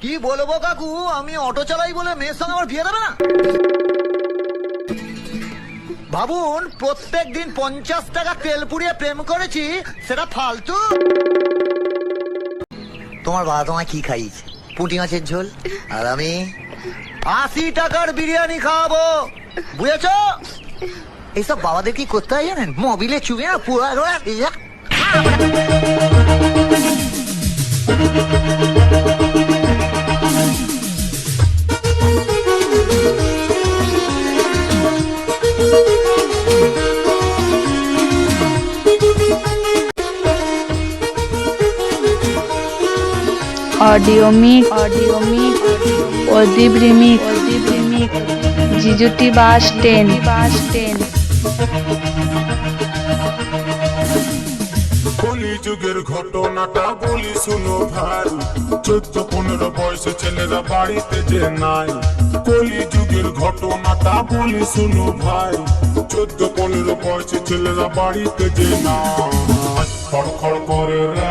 কি বলব কাকু? আমি অটো চালাই বলে মেয়ের সঙ্গে আমার বিয়ে দেবে না? ভাবুন প্রত্যেক দিন পঞ্চাশ টাকা তেল পুড়িয়ে প্রেম করেছি, সেটা ফালতু। তোমার বাবা তোমায় কি খাইয়েছে? পুঁটি মাছের ঝোল? আর আমি আশি টাকার বিরিয়ানি খাওয়াবো। বুঝেছ? এইসব বাবাদের কি করতে হয় জানেন? মবিলে চুবে না পুরো অডিও মিক audio mic, Adip remake Adip remake জিজুটি বাস ট্রেন বাস ট্রেন কলি যুগের ঘটনাটা বলি শুনো ভাই। চোদ্দ পনেরো বয়স ছেলেরা বাড়িতে যে নাই। কলি যুগের ঘটনাটা বলি শুনো ভাই। চোদ্দ পনেরো বয়স ছেলেরা বাড়িতে যে নাই। খড় খড় করে রে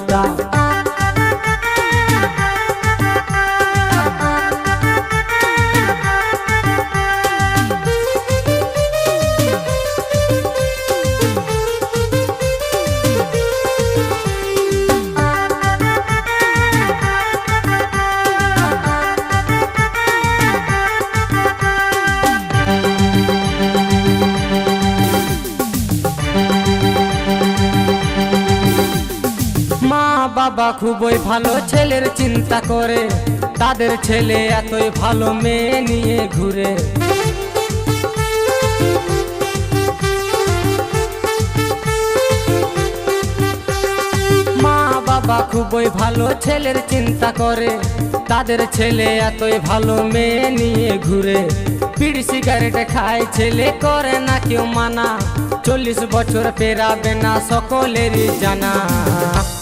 বাবা খুবই ভালো ছেলের চিন্তা করে। তাদের ছেলে এতই ভালো মেয়ে নিয়ে ঘুরে। মা বাবা খুবই ভালো ছেলের চিন্তা করে। তাদের ছেলে এতই ভালো মেয়ে নিয়ে ঘুরে। বিড়ি সিগারেট খায়, ছেলে করে না কেউ মানা। চল্লিশ বছর পেরাবে না সকলেরই জানা।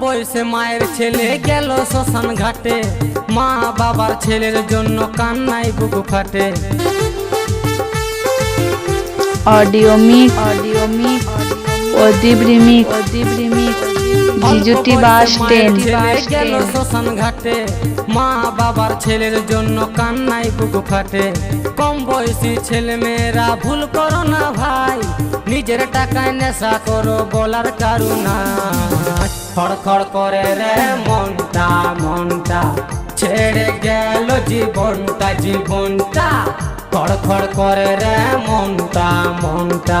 বয়সে মায়ের ছেলে গেল শ্মশান ঘাটে। মা বাবার ছেলের জন্য কান্নাই বুকু ফাটে। Audio mic audio mic, audio Adip remake Adip remake জিজুটি বাস গেল শ্মশান ঘাটে। মা বাবার ছেলের জন্য কান্নাই বুক ফাটে। কম বয়সী ছেলে মেয়েরা ভুল করো না ভাই। নিজের টাকায় নেশা করো বলার কারুনা খড়খড় করে রে মনটা মনটা ছেড়ে গেল জীবনটা জীবনটা। খড়খড় করে রে মনটা মনটা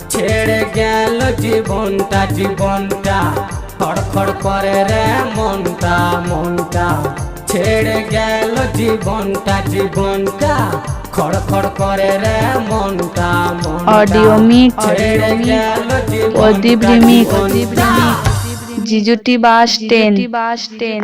ছেড়ে গেল জীবনটা জীবনটা। খড়খড় করে রে মনটা মনটা। ছেড়ে গেল জীবনটা জীবনটা। খড়খড় করে রে মনটা অডিও মিট ছেড়ে গেল অদীপ রিমিক জিজুটি বাস স্ট্যান্ড বাস স্ট্যান্ড